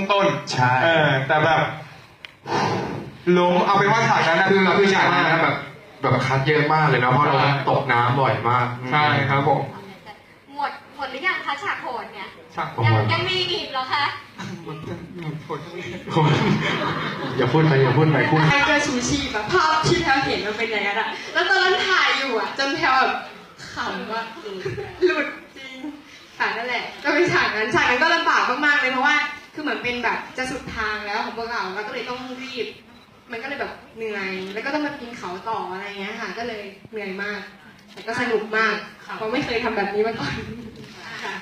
ต้นต้นๆใช่ เออแต่แบบลงเอาเป็นว่าฉากนั้นนะคือคือฉากมนั้นนะแบบ แบบคัดเยอะมากเลยนะเพราะเราใช่ตกน้ำบ่อยมากใช่ครับผมหมดหมดหรือยังคะฉากโหดเนี่ยฉากยังยังมีอีกเหรอคะอย่าพูดไปอย่าพูดไปพูดไทเกอร์ชูชีพอะภาพที่แพลวเห็นมันเป็นอย่างนั้นอะแล้วตอนนั้นถ่ายอยู่อะจนแพลวแบบขำว่าหลุดจริงค่ะนั่นแหละ ก็เป็นฉากนั้นฉากนั้นก็ลำบากมากๆเลยเพราะว่า คือเหมือนเป็นแบบจะสุดทางแล้วของพวกเราเราก็เลยต้องรีบ มันก็เลยแบบเหนื่อย แล้วก็ต้องมาปีนเขาต่ออะไรเงี้ยค่ะ ก็เลยเหนื่อยมาก แต่ก็สนุกมากเพราะไม่เคยทำแบบนี้มาก่อนค่ะ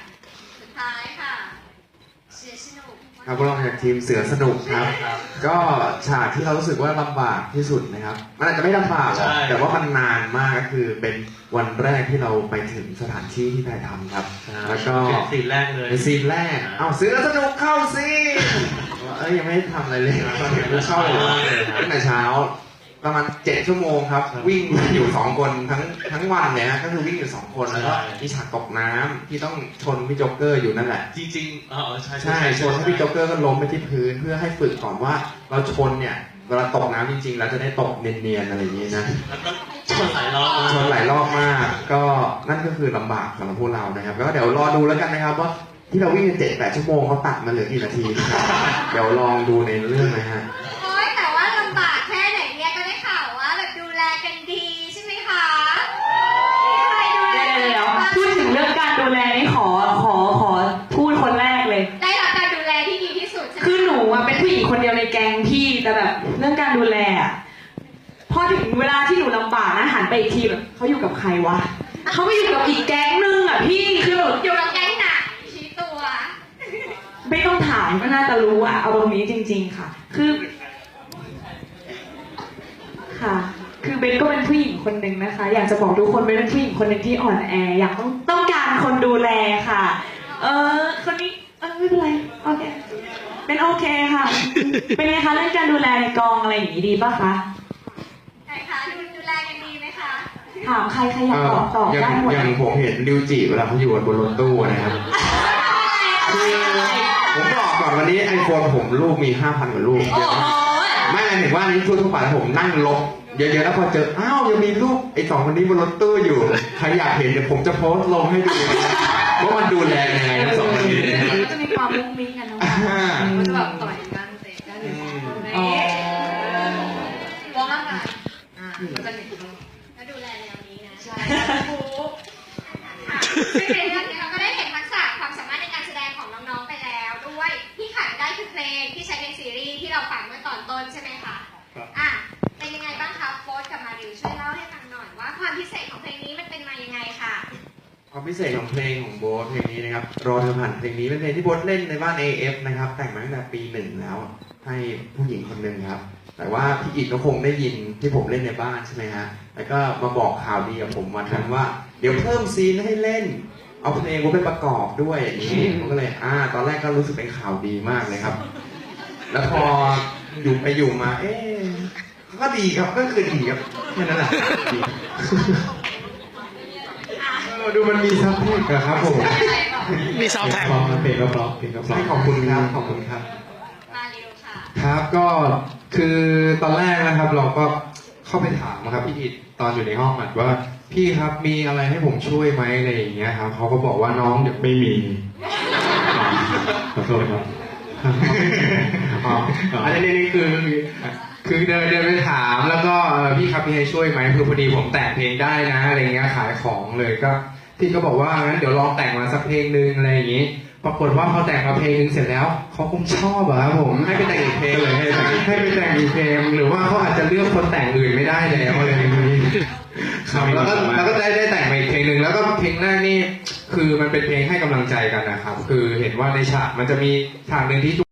สุดท้ายค่ะเสียสนุก ครับพวกเราจากทีมเสือสนุกครับ ก็ฉากที่เรารู้สึกว่าลำบากที่สุดนะครับ มันอาจจะไม่ลำบากหรอกใช่ แต่ว่ามันนานมากก็คือเป็นวันแรกที่เราไปถึงสถานที่ที่ถ่ายทำครับ แล้วก็เป็นซีนแรกเลย ในซีนแรกเอ้าเสือสนุกเข้าสิเอ้ยยังไม่ได้ทำอะไรเลยตอนเห็นมันเข้าเลยตั้งแต่เช้า ประมาณเจ็ดชั่วโมงครับครับ วิ่งอยู่สองคนทั้งทั้งวันเนี่ยฮะก็คือวิ่งอยู่สองคนแล้วก็ใช่มีฉากตกน้ำที่ต้องชนพี่โจ๊กเกอร์อยู่นั่นแหละ จริงๆอ๋อใช่ใช่ชนให้พี่โจ๊กเกอร์ก็ล้มไปที่พื้นเพื่อให้ฝึกก่อนว่าเราชนเนี่ยเวลาตกน้ำจริงๆเราจะได้ตกเนียนๆอะไรอย่างนี้นะแล้วก็ชนหลายรอบชนหลายรอบมาก ก็นั่นก็คือลำบากสำหรับพวกเรานะครับก็เดี๋ยวรอดูแล้วกันนะครับว่าที่เราวิ่งเจ็ดแปดชั่วโมงเขาตัดมาเหลือกี่นาทีนะครับเดี๋ยวลองดูในเรื่องนะฮะ เรื่องการดูแลอะพอถึงเวลาที่หนูลำบากนะหันไปอีกทีแบบเขาอยู่กับใครวะเขาไปอยู่กับอีกแก๊งนึงอะพี่คือแบบอยู่กับแก๊งไหนชี้ตัว ไม่ต้องถามก็น่าจะรู้อะเอาตรงนี้จริง ๆ ค่ะ คือ ค่ะ คือเบนก็เป็นผู้หญิงคนหนึ่งนะคะ อยากจะบอกทุกคนเบนเป็นผู้หญิงคนหนึ่งที่อ่อนแอ อยากต้องต้องการคนดูแลค่ะ เออคนนี้เออไม่เป็นไรโอเค เป็นโอเคค่ะ เป็นไงคะเรื่องการดูแลในกองอะไรอย่างนี้ดีป่ะคะใครคะดูดูแลกันดีไหมคะถามใครใครอยากตอบตอบอย่างได้หมดอย่างผมเห็นริวจิเวลาเขาอยู่บนรถตู้นะครับคือผมบอกก่อนวันนี้ไอโฟนผมลูกมีห้าพันกว่าลูกโอ้โหไม่หมายถึงว่าอันนี้ทั่วทั่วไปแล้วผมนั่งลบเยอะๆแล้วพอเจออ้าวยังมีรูปไอ้สองคนนี้บนรถตู้อยู่ใครอยากเห็นเดี๋ยวผมจะโพสต์ลงให้ดูนะ ว่ามันดูแลยังไงทั้งสองคนนี้นะครับก็จะมีความมุ้งมิ้งกันเนาะอ่า มันจะแบบต่อยกันเตะกันหรืออ๋อมองหน้ากันอ่ามันจะมีก็ดูแลแนวนี้นะ ใช่ค่ะซึ่งในเรื่องนี้เราก็ได้เห็นทักษะความสามารถในการแสดงของน้องๆไปแล้วด้วยที่ขาดไม่ได้คือเพลงที่ใช้ในซีรีส์ที่เราฟังเมื่อตอนต้นใช่ไหมคะอะเป็นยังไงบ้างคะโฟสกับมาริวช่วยเล่าให้ฟังหน่อยว่าความพิเศษของเพลงนี้มันเป็นมายังไงค่ะ ความพิเศษของเพลงของโบ๊ทเพลงนี้นะครับรอเธอผ่านเพลงนี้เป็นเพลงที่โบ๊ทเล่นในบ้าน AF นะครับ แต่งมาตั้งแต่ปีหนึ่งแล้ว ให้ผู้หญิงคนหนึ่งครับ แต่ว่าพี่อิดก็คงได้ยินที่ผมเล่นในบ้านใช่ไหมฮะแล้วก็มาบอกข่าวดีกับผมวันนั้นว่า เดี๋ยวเพิ่มซีนให้เล่น เอาเพลงโบ๊ทไปประกอบด้วยอย่างนี้ผมก็เลยอ่าตอนแรกก็รู้สึกเป็นข่าวดีมากเลยครับ แล้วพออยู่ไปอยู่มา เอ๊ะก็ดีครับก็คือดีครับแค่นั้นแหละ ดีเออดูมันมีซับเพลงอะครับผมมีซาวด์แทร็กเพราะเพลงก็เพราะเพลงก็เพราะขอบคุณครับขอบคุณครับ มาริวค่ะ ครับก็คือตอนแรกนะครับเราก็เข้าไปถามครับพี่อิดตอนอยู่ในห้องอัดว่าพี่ครับมีอะไรให้ผมช่วยไหมอะไรอย่างเงี้ยครับเขาก็บอกว่าน้องเดี๋ยวไม่มีขอโทษครับอ๋ออันนี้นี่คือคือเดินเดินไปถามแล้วก็เอ่อพี่ครับมีให้ช่วยไหมคือพอดีผมแต่งเพลงได้นะอะไรเงี้ยขายของเลยก็ พี่ก็บอกว่างั้นเดี๋ยวลองแต่งมาสักเพลงหนึ่งอะไรอย่างงี้ ปรากฏว่าพอแต่งมาเพลงหนึงเสร็จแล้วเขาคงชอบอะครับผมให้ไปแต่งอีกเพลงเลยให้ไปแต่งอีกให้ไปแต่งอีกเพลงหรือว่าเขาอาจจะเลือกคนแต่งอื่นไม่ได้แล้วอะไรอย่างนี้ครับแล้วก็แล้วก็ได้ได้แต่งมาอีกเพลงหนึ่งแล้วก็เพลงแรกนี่คือมันเป็นเพลงให้กำลังใจกันนะครับ คือเห็นว่าในฉากมันจะมีฉากหนึ่งที่